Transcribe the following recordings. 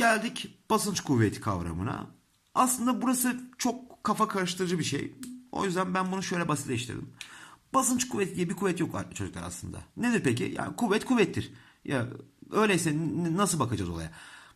Geldik basınç kuvveti kavramına. Aslında burası çok kafa karıştırıcı bir şey. O yüzden ben bunu şöyle basitleştirdim. Basınç kuvveti diye bir kuvvet yok çocuklar aslında. Nedir peki? Yani kuvvet kuvvettir. Ya öyleyse nasıl bakacağız olaya?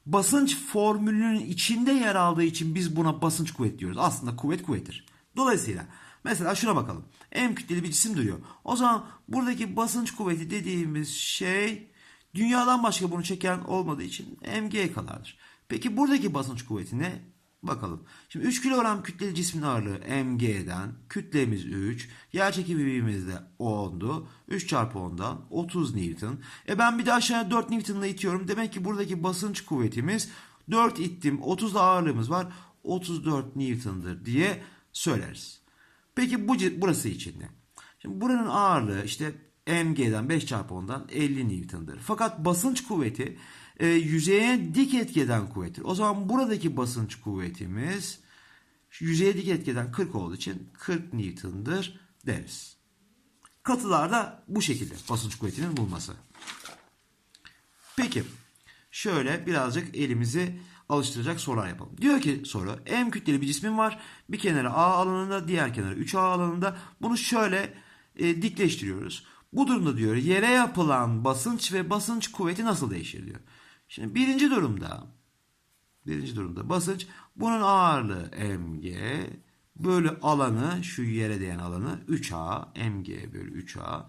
Basınç formülünün içinde yer aldığı için biz buna basınç kuvvet diyoruz. Aslında kuvvet kuvvettir. Dolayısıyla mesela şuna bakalım. M kütleli bir cisim duruyor. O zaman buradaki basınç kuvveti dediğimiz şey dünyadan başka bunu çeken olmadığı için mg kadardır. Peki buradaki basınç kuvveti ne? Bakalım. Şimdi 3 kilogram kütleli cismin ağırlığı mg'den kütlemiz 3. Yer çekimimiz de 10'du. 3 çarpı 10'dan 30 Newton. E ben bir de aşağıya 4 Newton'la itiyorum. Demek ki buradaki basınç kuvvetimiz 4 ittim. 30 da ağırlığımız var. 34 Newton'dır diye söyleriz. Peki bu burası için ne? Şimdi buranın ağırlığı işte mg'den 5 çarpı 10'dan 50 Newton'dır. Fakat basınç kuvveti e, yüzeye dik etkeden kuvvettir. O zaman buradaki basınç kuvvetimiz yüzeye dik etkeden 40 olduğu için 40 Newton'dır deriz. Katılarda bu şekilde basınç kuvvetinin bulması. Peki şöyle birazcık elimizi alıştıracak sorular yapalım. Diyor ki soru M kütleli bir cismin var. Bir kenarı A alanında diğer kenarı 3A alanında. Bunu şöyle e, dikleştiriyoruz. Bu durumda diyor yere yapılan basınç ve basınç kuvveti nasıl değişir diyor. Şimdi birinci durumda birinci durumda basınç bunun ağırlığı mg bölü alanı şu yere değen alanı 3a mg bölü 3a.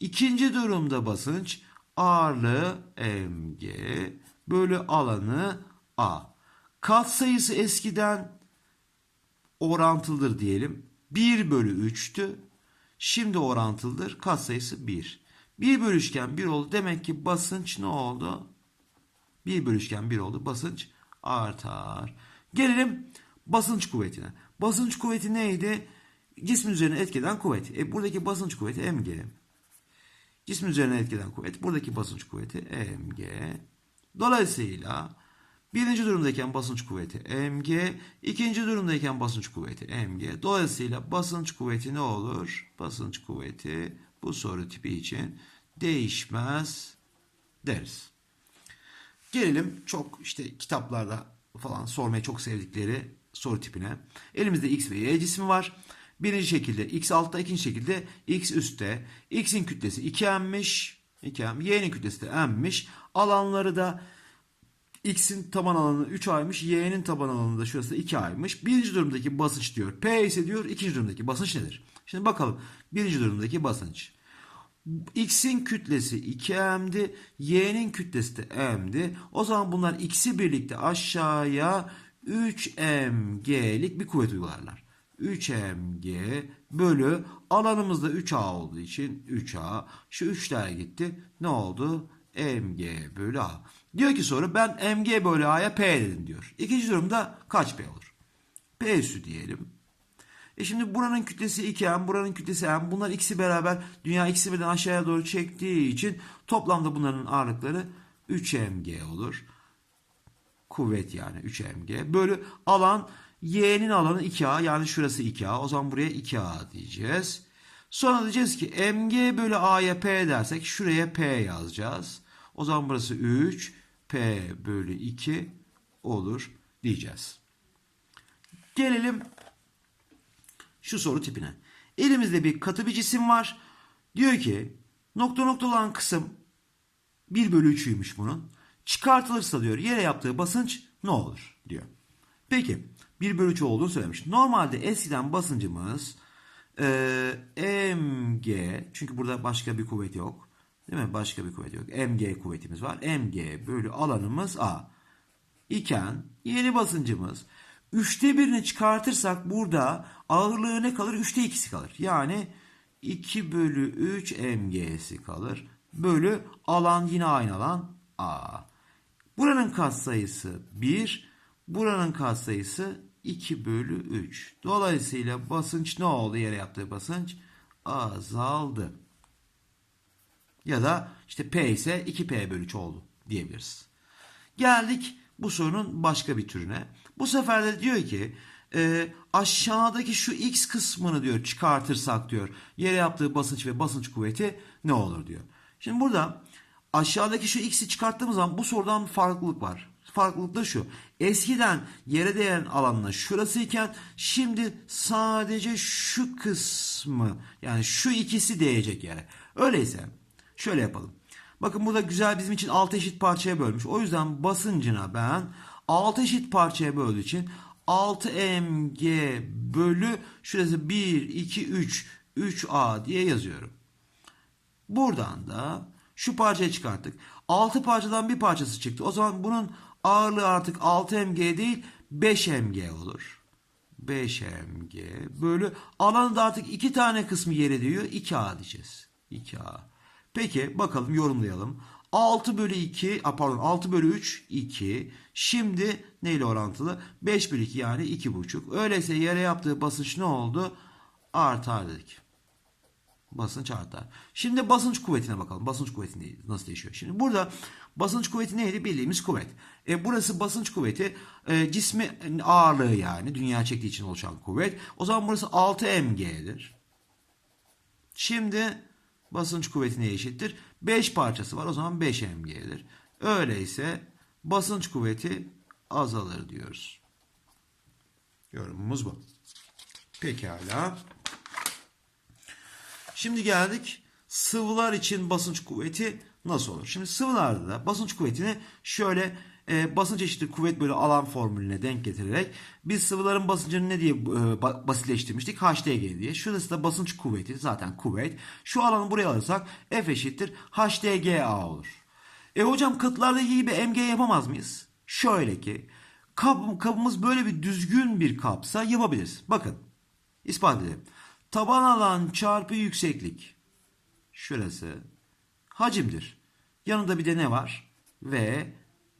İkinci durumda basınç ağırlığı mg bölü alanı a. Kat sayısı eskiden orantılıdır diyelim. 1 bölü 3'tü. Şimdi orantılıdır. Kat sayısı 1. 1 bölüşken 1 oldu. Demek ki basınç ne oldu? 1 bölüşken 1 oldu. Basınç artar. Gelelim basınç kuvvetine. Basınç kuvveti neydi? Cismin üzerine etkeden kuvvet. E buradaki basınç kuvveti mg. Cismin üzerine etkeden kuvvet. Buradaki basınç kuvveti mg. Dolayısıyla birinci durumdayken basınç kuvveti mg. ikinci durumdayken basınç kuvveti mg. Dolayısıyla basınç kuvveti ne olur? Basınç kuvveti bu soru tipi için değişmez deriz. Gelelim çok işte kitaplarda falan sormayı çok sevdikleri soru tipine. Elimizde x ve y cismi var. Birinci şekilde x altta, ikinci şekilde x üstte. x'in kütlesi 2m'miş. 2m. Y'nin kütlesi de m'miş. Alanları da x'in taban alanı 3a'ymış. Y'nin taban alanı da şurası 2a'ymış. Birinci durumdaki basınç diyor. P ise diyor ikinci durumdaki basınç nedir? Şimdi bakalım. Birinci durumdaki basınç. X'in kütlesi 2M'di. Y'nin kütlesi de M'di. O zaman bunlar X'i birlikte aşağıya 3mg'lik bir kuvvet uygularlar. 3mg bölü alanımızda 3a olduğu için 3a. Şu 3'ler gitti. Ne oldu? Mg bölü a. Diyor ki soru ben mg bölü a'ya p dedim diyor. İkinci durumda kaç p olur? p üssü diyelim. E şimdi buranın kütlesi 2m, buranın kütlesi m. Bunlar ikisi beraber dünya ikisi birden aşağıya doğru çektiği için toplamda bunların ağırlıkları 3mg olur. Kuvvet yani 3mg. Bölü alan y'nin alanı 2a yani şurası 2a. O zaman buraya 2a diyeceğiz. Sonra diyeceğiz ki mg bölü a'ya p dersek şuraya p yazacağız. O zaman burası 3 p bölü 2 olur diyeceğiz. Gelelim şu soru tipine. Elimizde bir katı bir cisim var. Diyor ki nokta nokta olan kısım 1 bölü 3'üymüş bunun. Çıkartılırsa diyor yere yaptığı basınç ne olur diyor. Peki 1 bölü 3 olduğunu söylemiş. Normalde eskiden basıncımız e, mg çünkü burada başka bir kuvvet yok. Değil mi? Başka bir kuvvet yok. mg kuvvetimiz var. mg bölü alanımız a. iken yeni basıncımız Üçte birini çıkartırsak burada ağırlığı ne kalır? Üçte ikisi kalır. Yani 2 bölü 3 mg'si kalır. Bölü alan yine aynı alan a. Buranın katsayısı 1. Buranın katsayısı 2 bölü 3. Dolayısıyla basınç ne oldu? Yere yaptığı basınç azaldı. Ya da işte P ise 2P bölü 3 oldu diyebiliriz. Geldik bu sorunun başka bir türüne. Bu sefer de diyor ki e, aşağıdaki şu x kısmını diyor çıkartırsak diyor yere yaptığı basınç ve basınç kuvveti ne olur diyor. Şimdi burada aşağıdaki şu x'i çıkarttığımız zaman bu sorudan bir farklılık var. farklılık da şu. Eskiden yere değen alanla şurasıyken şimdi sadece şu kısmı yani şu ikisi değecek yere. Öyleyse şöyle yapalım. Bakın burada güzel bizim için 6 eşit parçaya bölmüş. O yüzden basıncına ben 6 eşit parçaya böldüğü için 6 mg bölü şurası 1, 2, 3, 3a diye yazıyorum. Buradan da şu parçayı çıkarttık. 6 parçadan bir parçası çıktı. O zaman bunun ağırlığı artık 6 mg değil 5 mg olur. 5 mg bölü alanı da artık iki tane kısmı yere diyor. 2a diyeceğiz. 2a. Peki bakalım yorumlayalım. 6 bölü 2 a, pardon 6 bölü 3 2. Şimdi neyle orantılı? 5 bölü 2 yani 2,5. Öyleyse yere yaptığı basınç ne oldu? Artar dedik. Basınç artar. Şimdi basınç kuvvetine bakalım. Basınç kuvveti? Nasıl değişiyor? Şimdi burada basınç kuvveti neydi? Bildiğimiz kuvvet. E, burası basınç kuvveti. E, cismi ağırlığı yani. Dünya çektiği için oluşan kuvvet. O zaman burası 6 mg'dir. Şimdi basınç kuvveti neye eşittir? 5 parçası var. O zaman 5 mg'dir. Öyleyse basınç kuvveti azalır diyoruz. Yorumumuz bu. Pekala. Şimdi geldik sıvılar için basınç kuvveti nasıl olur? Şimdi sıvılarda da basınç kuvvetini şöyle e, basınç eşittir kuvvet bölü alan formülüne denk getirerek biz sıvıların basıncını ne diye e, ba- basitleştirmiştik? HDG diye. Şurası da basınç kuvveti zaten kuvvet. Şu alanı buraya alırsak F eşittir HDGA olur. E hocam katılardaki gibi MG yapamaz mıyız? Şöyle ki kap, kabımız böyle bir düzgün bir kapsa yapabiliriz. Bakın ispat edelim. Taban alan çarpı yükseklik. Şurası hacimdir. Yanında bir de ne var? V,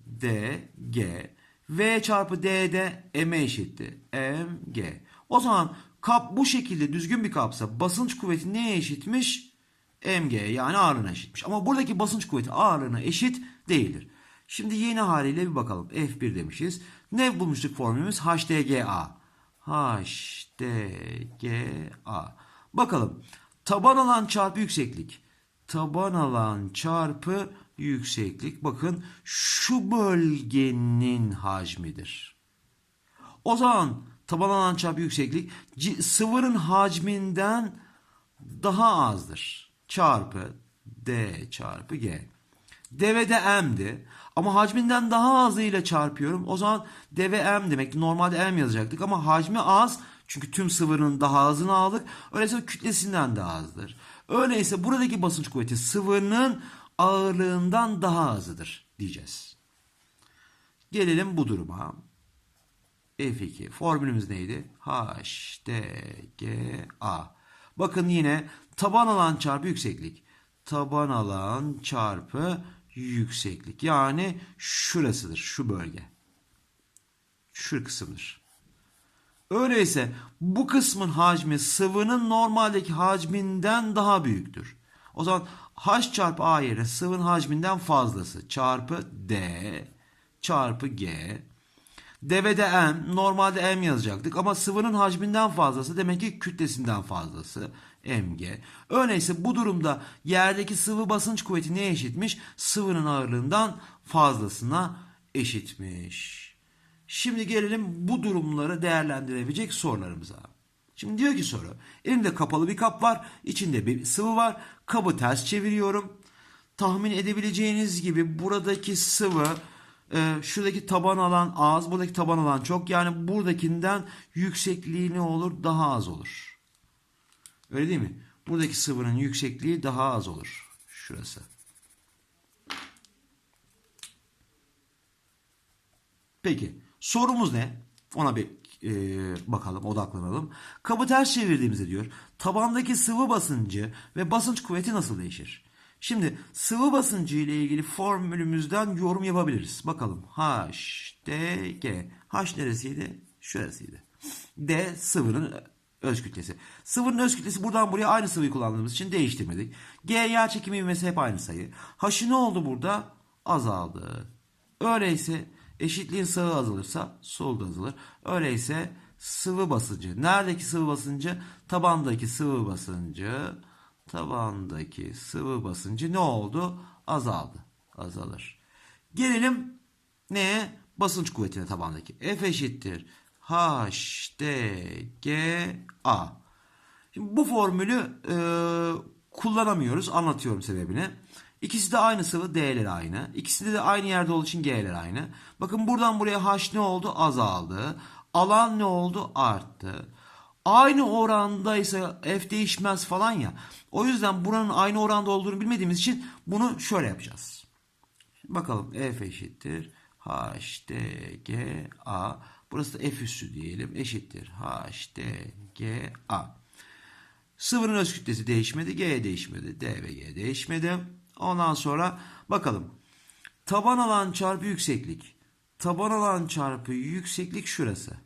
D, G. V çarpı D de M eşittir. M, G. O zaman kap bu şekilde düzgün bir kapsa basınç kuvveti neye eşitmiş? MG yani ağırlığına eşitmiş. Ama buradaki basınç kuvveti ağırlığına eşit değildir. Şimdi yeni haliyle bir bakalım. F1 demişiz. Ne bulmuştuk formülümüz? HDGA. HDGA. Bakalım. Taban alan çarpı yükseklik. Taban alan çarpı yükseklik. Bakın şu bölgenin hacmidir. O zaman taban alan çarpı yükseklik sıvının hacminden daha azdır. Çarpı D çarpı G. Deve de M'di. Ama hacminden daha azıyla çarpıyorum. O zaman deve M demek. Normalde M yazacaktık ama hacmi az. Çünkü tüm sıvının daha azını aldık. Öyleyse kütlesinden daha azdır. Öyleyse buradaki basınç kuvveti sıvının ağırlığından daha azıdır diyeceğiz. Gelelim bu duruma. F2. Formülümüz neydi? H, D, G, A. Bakın yine taban alan çarpı yükseklik. Taban alan çarpı yükseklik. Yani şurasıdır. Şu bölge. Şu kısımdır. Öyleyse bu kısmın hacmi sıvının normaldeki hacminden daha büyüktür. O zaman H çarpı A yerine sıvının hacminden fazlası çarpı D çarpı G de M. Normalde M yazacaktık ama sıvının hacminden fazlası demek ki kütlesinden fazlası mg. Öyleyse bu durumda yerdeki sıvı basınç kuvveti neye eşitmiş? Sıvının ağırlığından fazlasına eşitmiş. Şimdi gelelim bu durumları değerlendirebilecek sorularımıza. Şimdi diyor ki soru. Elimde kapalı bir kap var. içinde bir sıvı var. Kabı ters çeviriyorum. Tahmin edebileceğiniz gibi buradaki sıvı e, şuradaki taban alan az, buradaki taban alan çok. Yani buradakinden yüksekliği ne olur? Daha az olur. Öyle değil mi? Buradaki sıvının yüksekliği daha az olur. Şurası. Peki sorumuz ne? Ona bir e, bakalım, odaklanalım. Kabı ters çevirdiğimizde diyor, tabandaki sıvı basıncı ve basınç kuvveti nasıl değişir? Şimdi sıvı basıncı ile ilgili formülümüzden yorum yapabiliriz. Bakalım. H, D, G. H neresiydi? Şurasıydı. D sıvının öz kütlesi. Sıvının öz kütlesi buradan buraya aynı sıvıyı kullandığımız için değiştirmedik. G yer çekimi ivmesi hep aynı sayı. H'ı ne oldu burada? Azaldı. Öyleyse eşitliğin sağı azalırsa sol da azalır. Öyleyse sıvı basıncı. Neredeki sıvı basıncı? Tabandaki sıvı basıncı. Tabandaki sıvı basıncı ne oldu? Azaldı. Azalır. Gelelim neye? basınç kuvvetine tabandaki. F eşittir. H, D, G, A. Şimdi bu formülü e, kullanamıyoruz. Anlatıyorum sebebini. İkisi de aynı sıvı D'ler aynı. İkisi de aynı yerde olduğu için G'ler aynı. Bakın buradan buraya H ne oldu? Azaldı. Alan ne oldu? Arttı. Aynı orandaysa F değişmez falan ya. O yüzden buranın aynı oranda olduğunu bilmediğimiz için bunu şöyle yapacağız. Bakalım F eşittir. H, D, G, A. Burası da F üssü diyelim. Eşittir. H, D, G, A. Sıvının öz kütlesi değişmedi. G değişmedi. D ve G değişmedi. Ondan sonra bakalım. Taban alan çarpı yükseklik. Taban alan çarpı yükseklik şurası.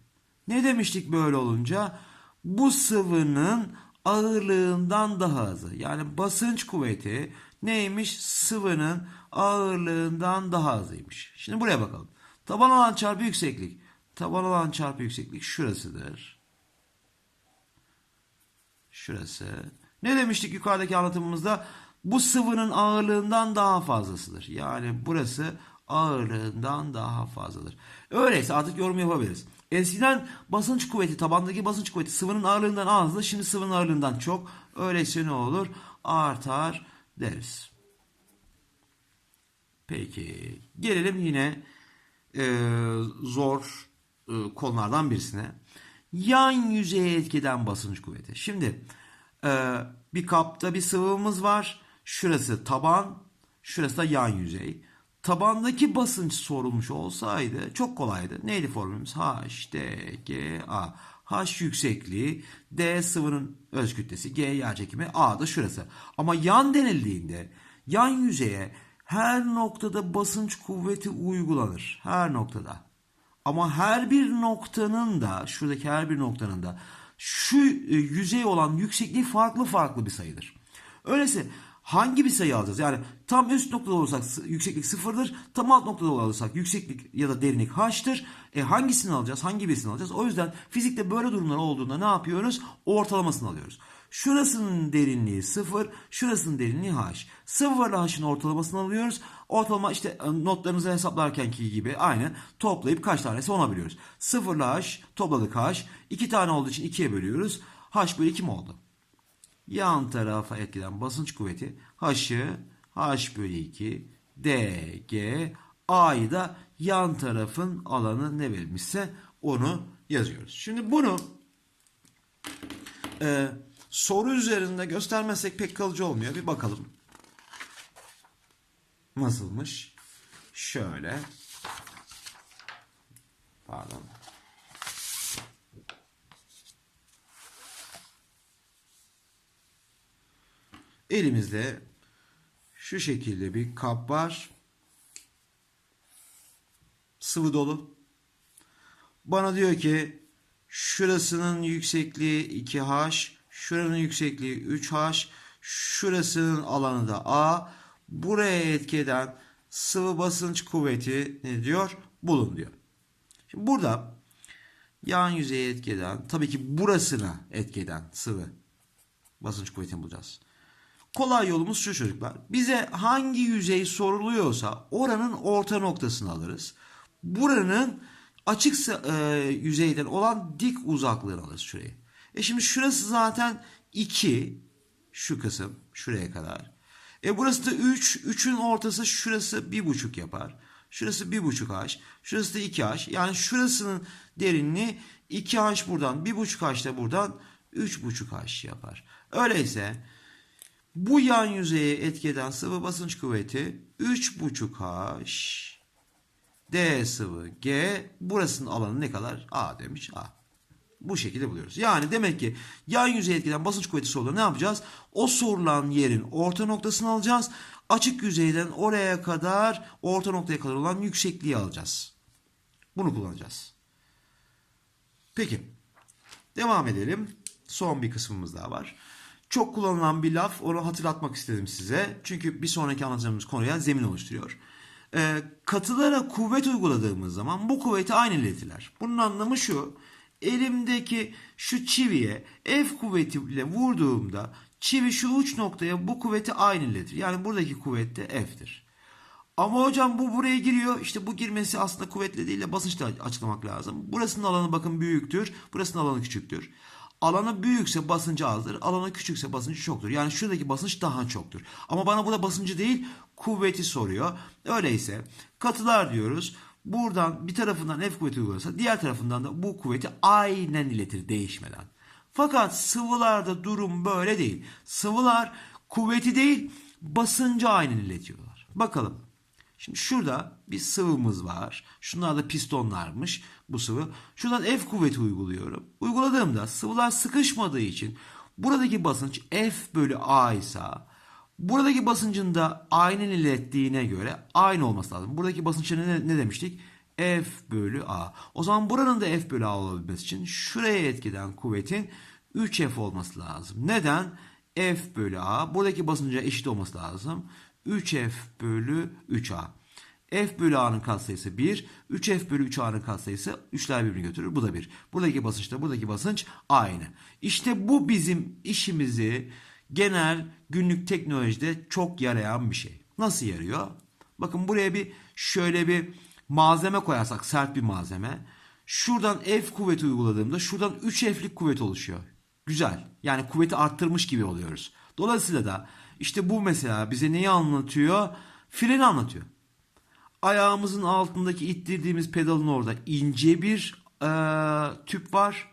Ne demiştik böyle olunca? Bu sıvının ağırlığından daha azı. Yani basınç kuvveti neymiş? Sıvının ağırlığından daha azıymış. Şimdi buraya bakalım. Taban alan çarpı yükseklik. Taban alan çarpı yükseklik şurasıdır. Şurası. Ne demiştik yukarıdaki anlatımımızda? Bu sıvının ağırlığından daha fazlasıdır. Yani burası ağırlığından daha fazladır. Öyleyse artık yorum yapabiliriz. Eskiden basınç kuvveti, tabandaki basınç kuvveti sıvının ağırlığından azdı. Şimdi sıvının ağırlığından çok. Öyleyse ne olur? Artar deriz. Peki. Gelelim yine e, zor e, konulardan birisine. Yan yüzeye etkiden basınç kuvveti. Şimdi e, bir kapta bir sıvımız var. Şurası taban, şurası da yan yüzey. Tabandaki basınç sorulmuş olsaydı çok kolaydı. Neydi formülümüz? H, D, G, A. H yüksekliği, D sıvının öz kütlesi, G yer çekimi, A da şurası. Ama yan denildiğinde yan yüzeye her noktada basınç kuvveti uygulanır. Her noktada. Ama her bir noktanın da şuradaki her bir noktanın da şu e, yüzey olan yüksekliği farklı farklı bir sayıdır. Öyleyse hangi bir sayı alacağız? Yani tam üst noktada olursak yükseklik sıfırdır. Tam alt noktada olursak yükseklik ya da derinlik h'tır. E hangisini alacağız? Hangi birisini alacağız? O yüzden fizikte böyle durumlar olduğunda ne yapıyoruz? Ortalamasını alıyoruz. Şurasının derinliği sıfır, şurasının derinliği h. Sıfırla h'ın ortalamasını alıyoruz. Ortalama işte e, notlarınızı hesaplarkenki gibi aynı toplayıp kaç tanesi ona bölüyoruz. Sıfırla h topladık h. 2 tane olduğu için 2'ye bölüyoruz. h bölü 2 mi oldu? Yan tarafa etkilenen basınç kuvveti h'ı h bölü 2 dg a'yı da yan tarafın alanı ne verilmişse onu yazıyoruz. Şimdi bunu e, soru üzerinde göstermezsek pek kalıcı olmuyor. Bir bakalım. Nasılmış? Şöyle. Pardon. Elimizde şu şekilde bir kap var. Sıvı dolu. Bana diyor ki şurasının yüksekliği 2H, şuranın yüksekliği 3H, şurasının alanı da A. Buraya etki eden sıvı basınç kuvveti ne diyor? Bulun diyor. Şimdi burada yan yüzeye etki eden, tabii ki burasına etki eden sıvı basınç kuvvetini bulacağız. Kolay yolumuz şu çocuklar. Bize hangi yüzey soruluyorsa oranın orta noktasını alırız. Buranın açık e, yüzeyden olan dik uzaklığını alırız şurayı. E şimdi şurası zaten 2 şu kısım şuraya kadar. E burası da 3. 3'ün ortası şurası 1,5 yapar. Şurası 1,5 h. Şurası da 2 h. Yani şurasının derinliği 2 h buradan 1,5 h da buradan 3,5 h yapar. Öyleyse bu yan yüzeye etki eden sıvı basınç kuvveti 3,5 H D sıvı G burasının alanı ne kadar? A demiş A. Bu şekilde buluyoruz. Yani demek ki yan yüzeye etkiden basınç kuvveti sorulur. Ne yapacağız? O sorulan yerin orta noktasını alacağız. Açık yüzeyden oraya kadar orta noktaya kadar olan yüksekliği alacağız. Bunu kullanacağız. Peki. Devam edelim. Son bir kısmımız daha var. Çok kullanılan bir laf onu hatırlatmak istedim size. Çünkü bir sonraki anlatacağımız konuya zemin oluşturuyor. Ee, katılara kuvvet uyguladığımız zaman bu kuvveti aynı iletiler. Bunun anlamı şu. Elimdeki şu çiviye F kuvvetiyle vurduğumda çivi şu uç noktaya bu kuvveti aynı iletir. Yani buradaki kuvvet de F'tir. Ama hocam bu buraya giriyor. İşte bu girmesi aslında kuvvetle değil de basınçla açıklamak lazım. Burasının alanı bakın büyüktür. Burasının alanı küçüktür. Alanı büyükse basıncı azdır. Alanı küçükse basıncı çoktur. Yani şuradaki basınç daha çoktur. Ama bana burada basıncı değil kuvveti soruyor. Öyleyse katılar diyoruz. Buradan bir tarafından F kuvveti uygulanırsa diğer tarafından da bu kuvveti aynen iletir değişmeden. Fakat sıvılarda durum böyle değil. Sıvılar kuvveti değil basıncı aynen iletiyorlar. Bakalım. Şimdi şurada bir sıvımız var. Şunlar da pistonlarmış bu sıvı. Şuradan F kuvveti uyguluyorum. Uyguladığımda sıvılar sıkışmadığı için buradaki basınç F bölü A ise buradaki basıncın da aynen ilettiğine göre aynı olması lazım. Buradaki basınçta ne, ne demiştik? F bölü A. O zaman buranın da F bölü A olabilmesi için şuraya etkiden kuvvetin 3F olması lazım. Neden? F bölü A. Buradaki basınca eşit olması lazım. 3F bölü 3A. F bölü A'nın katsayısı 1. 3F bölü 3A'nın katsayısı 3'ler birbirini götürür. Bu da 1. Buradaki basınçla buradaki basınç aynı. İşte bu bizim işimizi genel günlük teknolojide çok yarayan bir şey. Nasıl yarıyor? Bakın buraya bir şöyle bir malzeme koyarsak sert bir malzeme. Şuradan F kuvveti uyguladığımda şuradan 3F'lik kuvvet oluşuyor. Güzel. Yani kuvveti arttırmış gibi oluyoruz. Dolayısıyla da işte bu mesela bize neyi anlatıyor? Freni anlatıyor. Ayağımızın altındaki ittirdiğimiz pedalın orada ince bir e, tüp var.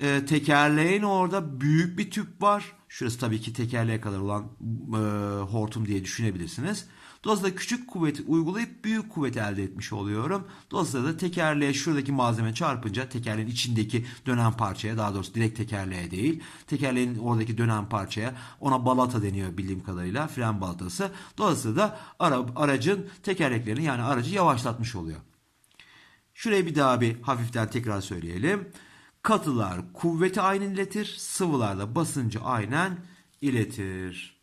E, tekerleğin orada büyük bir tüp var. Şurası tabii ki tekerleğe kadar olan e, hortum diye düşünebilirsiniz. Dolayısıyla küçük kuvveti uygulayıp büyük kuvveti elde etmiş oluyorum. Dolayısıyla da tekerleğe şuradaki malzeme çarpınca tekerleğin içindeki dönen parçaya daha doğrusu direkt tekerleğe değil. Tekerleğin oradaki dönen parçaya ona balata deniyor bildiğim kadarıyla fren balatası. Dolayısıyla da ara, aracın tekerleklerini yani aracı yavaşlatmış oluyor. Şurayı bir daha bir hafiften tekrar söyleyelim. Katılar kuvveti aynen iletir, sıvılar da basıncı aynen iletir.